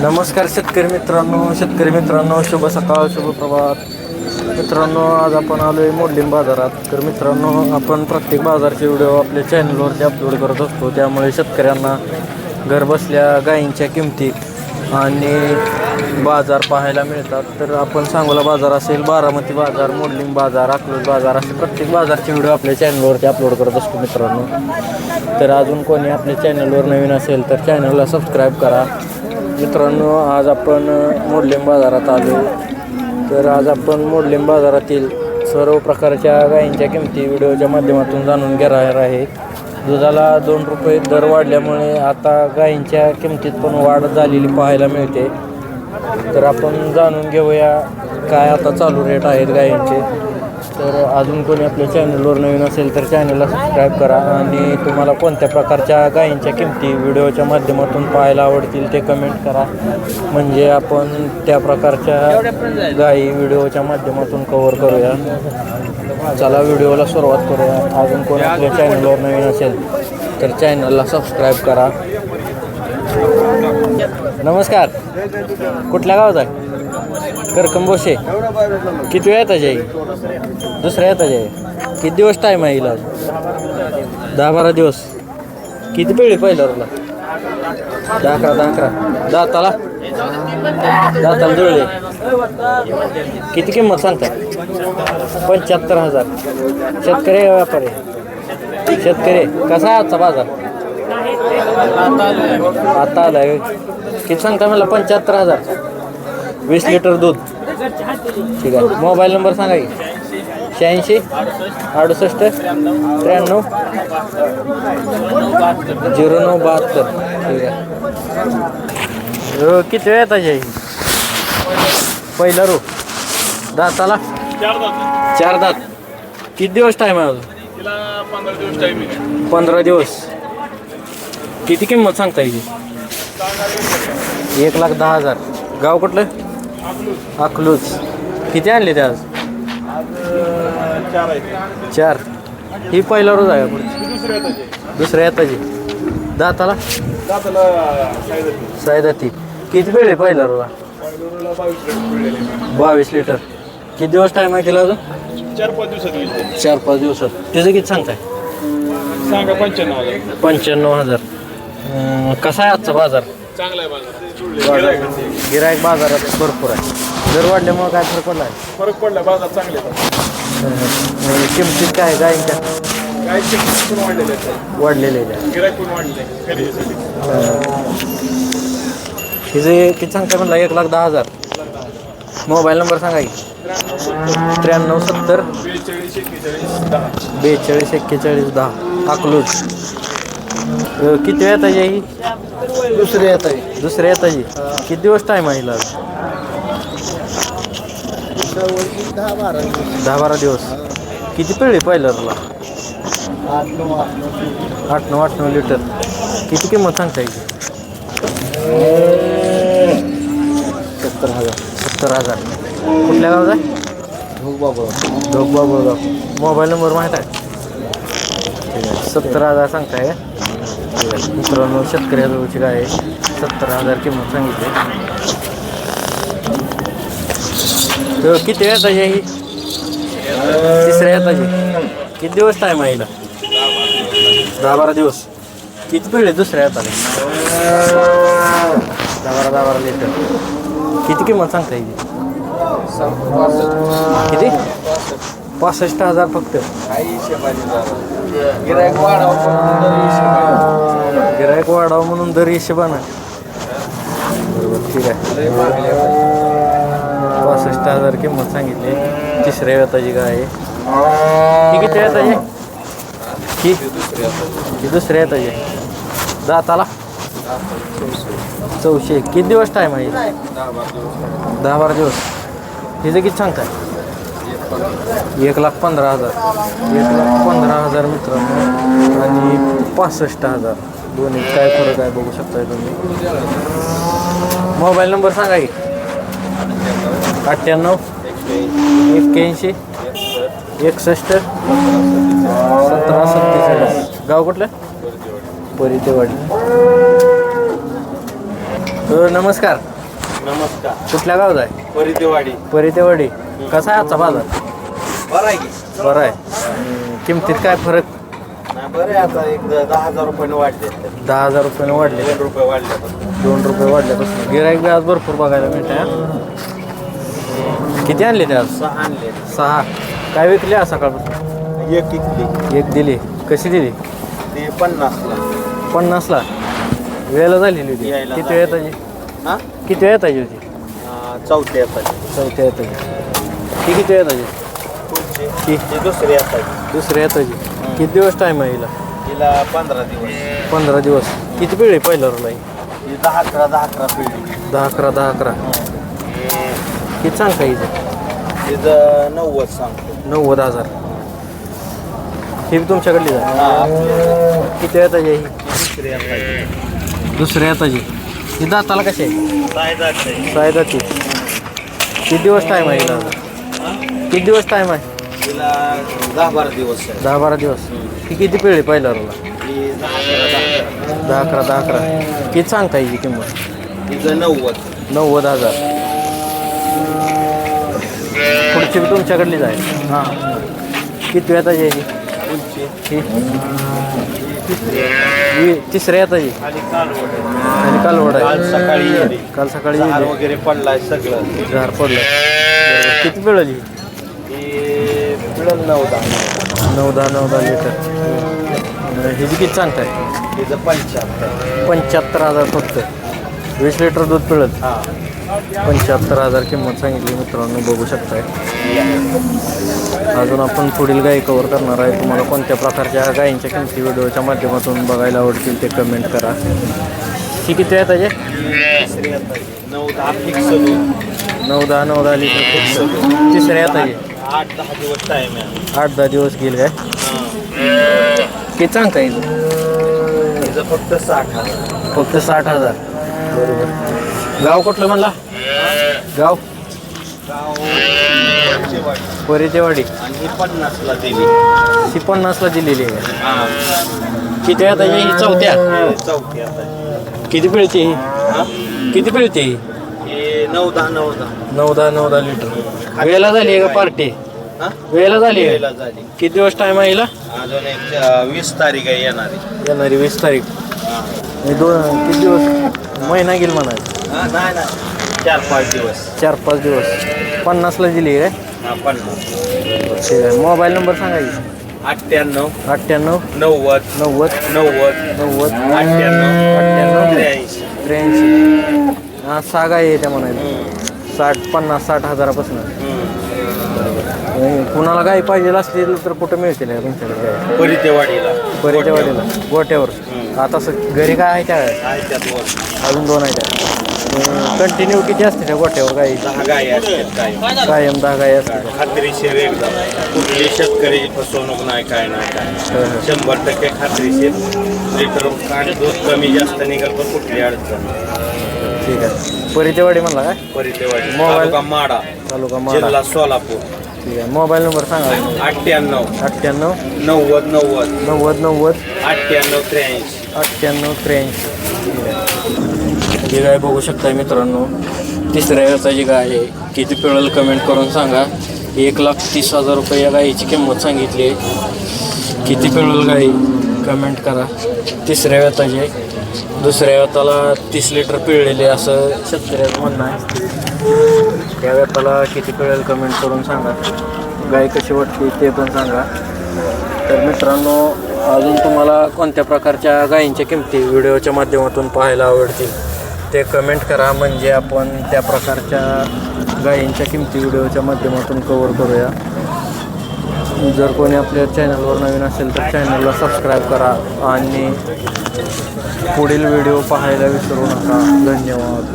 नमस्कार शेतकरी मित्रांनो शेतकरी मित्रांनो शुभ सकाळ शुभ प्रभात. मित्रांनो आज आपण आलो आहे मोडलिंग बाजारात. तर मित्रांनो आपण प्रत्येक बाजारचे व्हिडिओ आपल्या चॅनलवरती अपलोड करत असतो. त्यामुळे शेतकऱ्यांना घरबसल्या गायींच्या किमती आणि बाजार पाहायला मिळतात. तर आपण सांगोला बाजार असेल बारामती बाजार मोडलिंग बाजार अकलूज बाजार असे प्रत्येक बाजारचे व्हिडिओ आपल्या चॅनलवरती अपलोड करत असतो मित्रांनो. तर अजून कोणी आपल्या चॅनलवर नवीन असेल तर चॅनलला सबस्क्राईब करा. मित्रांनो आज आपण मोडलिंग बाजारात आलो. तर आज आपण मोडलिंग बाजारातील सर्व प्रकारच्या गायींच्या किमती व्हिडिओच्या माध्यमातून जाणून घेणार आहे. दुधाला दोन रुपये दर वाढल्यामुळे आता गायींच्या किमतीत पण वाढ झालेली पाहायला मिळते. तर आपण जाणून घेऊया काय आता चालू रेट आहेत गायींचे. तर अजून कोणी आपल्या चॅनलवर नवीन असेल तर चॅनलला सबस्क्राईब करा आणि तुम्हाला कोणत्या प्रकारच्या गायींच्या किमती व्हिडिओच्या माध्यमातून पाहायला आवडतील ते कमेंट करा. म्हणजे आपण त्या प्रकारच्या गायी व्हिडिओच्या माध्यमातून कवर करूया. चला व्हिडिओला सुरुवात करूया. अजून कोणी आपल्या चॅनलवर नवीन असेल तर चॅनलला सबस्क्राईब करा. नमस्कार. कुठल्या गावात आहे? करकंबोशे किती वेळ येता जाई? दुसऱ्या येता जाई. किती दिवस टाईम आहे इलाज? दहा बारा दिवस. किती पिळी पहिलं तुला दहा अकरा दहा अकरा. दाताला? दाताला जुळले. किती किंमत सांगता? पंच्याहत्तर हजार. शेतकरी व्यापारी. आहे? शेतकरी. कसा आहे आजचा बाजार? आता आला किती सांगता मला पंच्याहत्तर हजार. वीस लिटर दूध. ठीक आहे. मोबाईल नंबर सांगा की. शहाऐंशी अडुसष्ट त्र्याण्णव झिरो नऊ बहात्तर. ठीक आहे. रो किती वेळ आई पहिला रो. दाताला? चार दात. किती दिवस टाईम आहे अजून? पंधरा दिवस किती किंमत सांगता येईल एक लाख दहा हजार. गाव कुठलं? अकलूज. किती आणले ते आज? चार. आहेत चार ही पहिला रोज आहे आपण दुसऱ्या येताची दाताला? सायदाती किती वेळ आहे पहिला रोज? बावीस लिटर. किती दिवस टाईम आहे तिला अजून? चार पाच दिवसात. चार पाच दिवसात त्याचं किती सांगताय? सांगा पंच्याण्णव हजार. पंच्याण्णव हजार. कसा आहे आजचा बाजार? चांगला आहे बाजार. गिरायक बाजारात भरपूर आहे. दर वाढल्यामुळे काय फरक पडला आहे? फरक पडला बाजार चांगले. अं, किमतीत काय आहे? गायींच्या काय किंमत पण वाढलेले आहेत. वाढलेले आहे गिराईक पण वाढले खरेदीसाठी. किती सांगता म्हणला एक लाख दहा हजार. मोबाईल नंबर सांगा की. त्र्याण्णव सत्तर. बेचाळीस एक्केचाळीस दहा. बेचाळीस एक्केचाळीस दहा. अकलूज. अं, किती वेळ येता ही? दुसरे येत आहे. दुसऱ्या येताची किती दिवस टाईम आहे हिला? दहा बारा दहा बारा दिवस. किती पिळली पहिलं तुला आठ नऊ आठ नऊ आठ नऊ आठ नऊ लिटर किती किंमत सांगता येईल? सत्तर हजार. सत्तर हजार. कुठल्या गावात आहे? हो बाबा धोकबा बोलगाव मोबाईल नंबर माहीत आहे ठीक आहे? सत्तर हजार सांगताय का? मित्रांनो शेतकऱ्याजवळची काय आहे. सत्तर हजार किंमत सांगितली. तर किती येताची आहे ही? तिसऱ्या येताची किती दिवस टाईम आहे हिला? दहा बारा दिवस. किती पिढे दुसऱ्या येताला दहा बारा दहा बारा लिटर. किती किंमत सांगता येईल? किती? पासष्ट हजार फक्त. गिरायक वाढावं म्हणून दर हिशेबानं. बरोबर ठीक आहे. पासष्ट हजार किंमत सांगितली. तिसऱ्या वेताची गाय. आहे ही किती वेताची ही? ही दुसऱ्या वेताची दाताला? चौशे. किती दिवस टाईम आहे? दहा बारा दिवस. हिचं किती सांगताय? एक लाख पंधरा हजार. एक लाख पंधरा हजार मित्रांनो. आणि पासष्ट हजार. दोन्ही काय फरक आहे बघू शकताय तुम्ही? मोबाईल नंबर सांगा की. अठ्ठ्याण्णव एक्क्याऐंशी एकसष्ट सतरा सत्तेचाळीस. गाव कुठलं? परितेवाडी. हो नमस्कार. नमस्कार. कुठल्या गावात आहे? परितेवाडी. परितेवाडी. कसा आहे आजचा बाजार? बरं आहे की. बरं आहे. किमतीत काय फरक? बरं आहे आता एक दहा हजार रुपयाने वाढले दहा हजार रुपयाने वाढले दोन रुपये वाढले दोन रुपये वाढल्यापासून. गिराईक बी आज भरपूर बघायला मिळत किती आणले ते आज? सहा आणले सहा. काय विकले आज सकाळपासून? एक इकली. एक दिली. कशी दिली? ते पन्नासला. पन्नासला? वेळेला झालेली होती. यायला किती वेळ येताची हां? किती वेळ येताची होती? चौथ्या येतात चौथ्या येताची ती किती वेळ येताची पुढचे. ती? ते दुसरे येतात दुसऱ्या येताची किती दिवस टाईम आहे हिला? तिला पंधरा दिवस. पंधरा दिवस. किती पिढी पहिल्या रोला ही ही दहा अकरा दहा अकरा पिढी. दहा अकरा दहा अकरा. किती सांगता हिचं? तिथं नव्वद सांगतो. नव्वद हजार. ही बी तुमच्याकडली आहे. हां किती येताची आहे ही? दुसरे येतात दुसऱ्या येताची ही दाताला कशी आहे? साय दाती किती दिवस टाईम आहे हिला? आता? किती दिवस टाईम आहे? तिला दहा बारा दिवस आहे. दहा बारा दिवस. ही किती पिढी पहिल्या रोला? ही दहा अकरा दहा अकरा. दहा अकरा दहा अकरा. किती सांगता हिची किंमत? नव्वद. नव्वद हजार. पुढची बी तुमच्याकडलीच आहे. हां. किती येताची आहे ही? ही ही. तिसऱ्या येताची खाली कालवड आहे. आणि कालवड काल आहे. सकाळी येते. काल सकाळी झाड येली. वगैरे पडलाय सगळं. झाड पडलं. किती पिळली हे मिळून नऊ दहा. नऊ दहा नऊ दहा लिटर. ह्याची किती सांगताय तिचं पंच्याहत्तर. पंच्याहत्तर हजार फक्त. वीस लिटर दूध पिळत? हां. पंच्याहत्तर हजार किंमत सांगितली मित्रांनो बघू शकताय. अजून आपण पुढील गायी कवर करणार आहे. तुम्हाला कोणत्या प्रकारच्या गायींच्या किमती व्हिडिओच्या माध्यमातून बघायला आवडतील ते कमेंट करा. ही किती आहे त्याचे तिसरी आता ही. नऊ दहा फिक्स नऊ दहा नऊ दहा लिटर तिसऱ्या आहे त्याचे आठ दहा दिवस टाईम आहे. आठ दहा दिवस गेल काय? हां. किती सांगता येईल? तिचं फक्त साठ हजार. फक्त साठ हजार. बरोबर गाव कुठलं म्हणला? गाव? गाव. परितेवाडी आणि ही पन्नासला दिली. ती पन्नासला दिलेली आहे. हां. किती त्याची ही? चौथ्या? हे चौथी आता. किती पिळते ही? हां? किती पिळते ही हे? नऊ दहा नऊ दहा. नऊ दहा नऊ दहा लिटर. वेळेला झाली आहे का पार्टी? हां? वेळेला झाली आहे वेळेला झाली. किती दिवस टाईम आहे हिला? अजून एक अं, वीस तारीख आहे येणारी. येणारी वीस तारीख. हां. दोन किती दिवस? महिना गेल म्हणायचं. हां नाही नाही. चार पाच दिवस. चार पाच दिवस. पन्नासला दिली हां पन्नास. काय ठीक आहे. मोबाईल नंबर सांगा की. अठ्ठ्याण्णव अठ्ठ्याण्णव नव्वद नव्वद नव्वद नव्वद अठ्ठ्याण्णव अठ्ठ्याण्णव त्र्याऐंशी. त्र्याऐंशी. हा सागा आहे त्या म्हणायचं साठ पन्नास साठ हजारापासून. कुणाला गाय पाहिजे असतील तर कुठं मिळतील या तुमच्याकडे गाय? परितेवाडीला. गोट्यावर. आता स- घरी काय आहे त्या अजून दोन आहे त्या. कंटिन्यू किती असते त्या गोट्यावर गाई दहा गायी असतात काय? कायम दहा गाई असते खात्रीशीर एकदम. कुठली शेतकऱ्याची फसवणूक नाही काय नाही काय शंभर टक्के खात्रीशीर. लिटर आणि दूध कमी जास्त निघाल पण कुठली अडचण? नाही. ठीक आहे. परिचयवाडी म्हणला काय? परितेवाडी मोबाईल- तालुका माडा तालुका माडा. जिल्हा सोलापूर. ठीक आहे. मोबाईल नंबर सांगा. अठ्ठ्याण्णव. अठ्ठ्याण्णव. नव्वद नव्वद. नव्वद नव्वद. अठ्ठ्याण्णव त्र्याऐंशी. अठ्ठ्याण्णव त्र्याऐंशी. ही गाय बघू शकताय मित्रांनो. तिसऱ्या व्यवसायाची गाय आहे. किती पिळल कमेंट करून सांगा. एक लाख तीस हजार रुपये या गायीची किंमत सांगितली आहे. किती पिळल गाई कमेंट करा. तिसऱ्या व्यताची आहे. दुसऱ्या व्यताला तीस लिटर पिळलेले असं शेतकऱ्याचं म्हणणं आहे. त्या व्यताला किती पिळेल कमेंट करून सांगा. गाय कशी वाटते ते पण सांगा. तर मित्रांनो अजून तुम्हाला कोणत्या प्रकारच्या गायींच्या किमती व्हिडिओच्या माध्यमातून पाहायला आवडतील ते कमेंट करा. म्हणजे आपण त्या प्रकारच्या गायींच्या किमती व्हिडिओच्या माध्यमातून कवर करूया. जर कोणी आपल्या चॅनलवर नवीन असेल तर चॅनलला सबस्क्राईब करा आणि पुढील व्हिडिओ पाहायला विसरू नका. धन्यवाद.